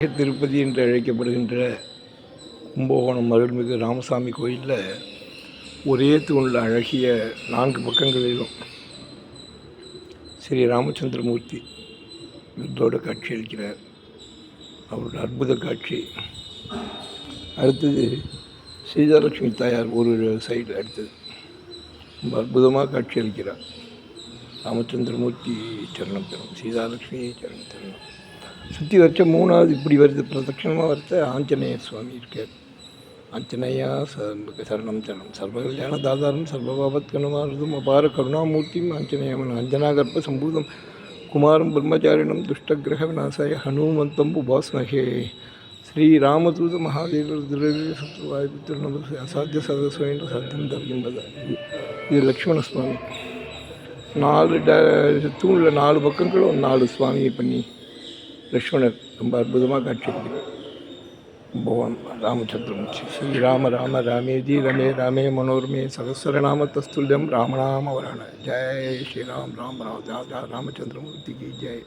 திருப்பதி என்று அழைக்கப்படுகின்ற கும்பகோணம் அருள்மிகு ராமசாமி கோயிலில் ஒரே தூணில் அழகிய நான்கு பக்கங்களிலும் ஸ்ரீ ராமச்சந்திரமூர்த்தி யுத்தோடு காட்சியளிக்கிறார் அவரோட அற்புத காட்சி. அடுத்தது சீதாலட்சுமி தாயார் ஒரு சைடு அடுத்தது. ரொம்ப அற்புதமாக காட்சி அளிக்கிறார். ராமச்சந்திரமூர்த்தி சரணம் தரும். சீதாலட்சுமி சரணம் தரணும் சுற்றி வச்ச மூணாவது இப்படி வருது. பிரதட்சணமாக வருத்த ஆஞ்சநேயர் சுவாமி இருக்கார். ஆஞ்சநேயா சரணம் சரணம் சர்வ சர்வகல்யாண தாதாரம் சர்வபாபத்கணமானதும் அபார கருணாமூர்த்தியும் ஆஞ்சநேயமன் அஞ்சனாகர்ப்ப சம்பூதம். குமாரம் பிரம்மச்சாரிணம் துஷ்டகிரக விநாசாய ஹனுமந்தம் உபாஸ்மகே ஸ்ரீ ராமதூத மகாதேவர் வாய்ப்பு அசாத்திய சதஸ்வன்ற சாத்தியம் தருகின்றது இது லக்ஷ்மண சுவாமி. நாலு ட தூணில் நாலு பக்கங்களும் நாலு சுவாமியை பண்ணி லக்ஷ்மணர் ரொம்ப அற்புதமாக காட்சி பகவான் ராமச்சந்திரமூர்த்தி ஸ்ரீராம ராம ராமேஜி ரமே ரமே மனோர்மே சகஸ்ரநாம தஸ்துல்யம் ராமநாம வரான ஜெய் ஸ்ரீராம் ராம் ராம் ராமச்சந்திரமூர்த்தி கி ஜெய்.